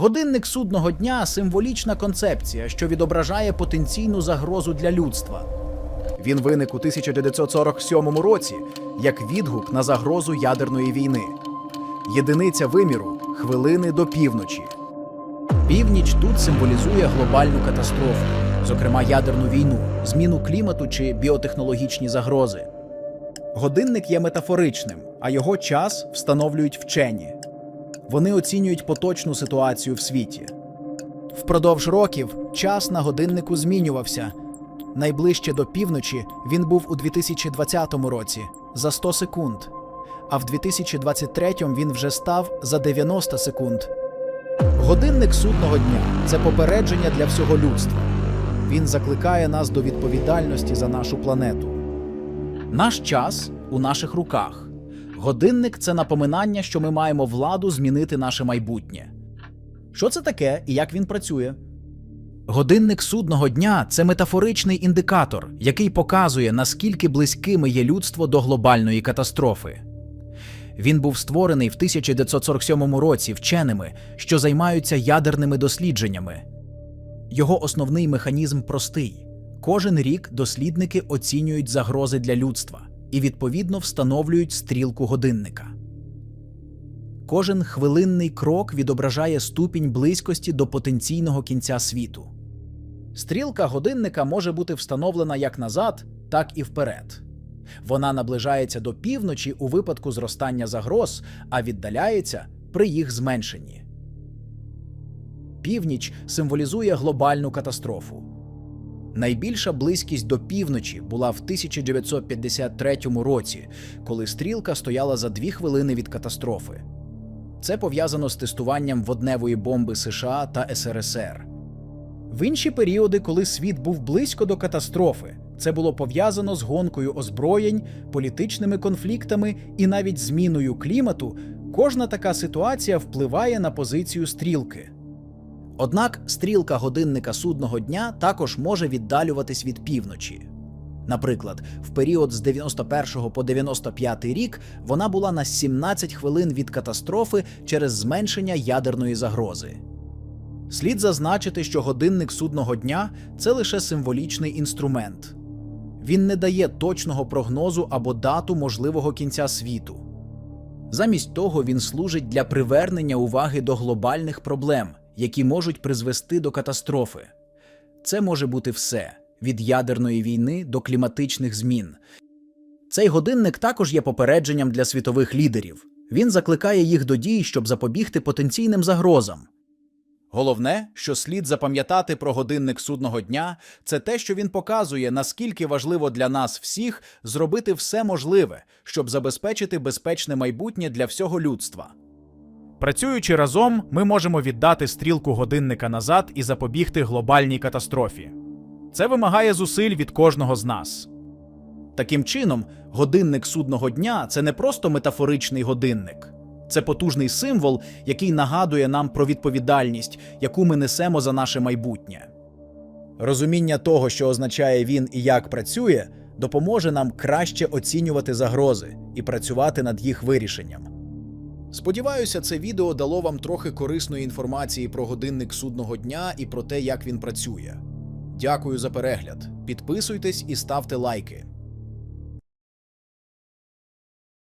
Годинник судного дня символічна концепція, що відображає потенційну загрозу для людства. Він виник у 1947 році як відгук на загрозу ядерної війни. Єдиниця виміру хвилини до півночі. Північ тут символізує глобальну катастрофу, зокрема ядерну війну, зміну клімату чи біотехнологічні загрози. Годинник є метафоричним, а його час встановлюють вчені. Вони оцінюють поточну ситуацію в світі. Впродовж років час на годиннику змінювався. Найближче до півночі він був у 2020 році за 100 секунд, а в 2023 він вже став за 90 секунд. Годинник судного дня це попередження для всього людства. Він закликає нас до відповідальності за нашу планету. Наш час у наших руках. Годинник це напоминання, що ми маємо владу змінити наше майбутнє. Що це таке і як він працює? Годинник судного дня це метафоричний індикатор, який показує, наскільки близькими є людство до глобальної катастрофи. Він був створений в 1947 році вченими, що займаються ядерними дослідженнями. Його основний механізм простий: кожен рік дослідники оцінюють загрози для людства і відповідно встановлюють стрілку годинника. Кожен хвилинний крок відображає ступінь близькості до потенційного кінця світу. Стрілка годинника може бути встановлена як назад, так і вперед. Вона наближається до півночі у випадку зростання загроз, а віддаляється при їх зменшенні. Північ символізує глобальну катастрофу. Найбільша близькість до півночі була в 1953 році, коли стрілка стояла за дві хвилини від катастрофи. Це пов'язано з тестуванням водневої бомби США та СРСР. В інші періоди, коли світ був близько до катастрофи, це було пов'язано з гонкою озброєнь, політичними конфліктами і навіть зміною клімату. Кожна така ситуація впливає на позицію стрілки. Однак стрілка годинника судного дня також може віддалюватись від півночі. Наприклад, в період з 91 по 95 рік вона була на 17 хвилин від катастрофи через зменшення ядерної загрози. Слід зазначити, що годинник судного дня це лише символічний інструмент. Він не дає точного прогнозу або дату можливого кінця світу. Замість того, він служить для привернення уваги до глобальних проблем, які можуть призвести до катастрофи. Це може бути все від ядерної війни до кліматичних змін. Цей годинник також є попередженням для світових лідерів. Він закликає їх до дій, щоб запобігти потенційним загрозам. Головне, що слід запам'ятати про годинник судного дня, це те, що він показує, наскільки важливо для нас всіх зробити все можливе, щоб забезпечити безпечне майбутнє для всього людства. Працюючи разом, ми можемо віддати стрілку годинника назад і запобігти глобальній катастрофі. Це вимагає зусиль від кожного з нас. Таким чином, годинник судного дня це не просто метафоричний годинник, це потужний символ, який нагадує нам про відповідальність, яку ми несемо за наше майбутнє. Розуміння того, що означає він і як працює, допоможе нам краще оцінювати загрози і працювати над їх вирішенням. Сподіваюся, це відео дало вам трохи корисної інформації про годинник судного дня і про те, як він працює. Дякую за перегляд. Підписуйтесь і ставте лайки.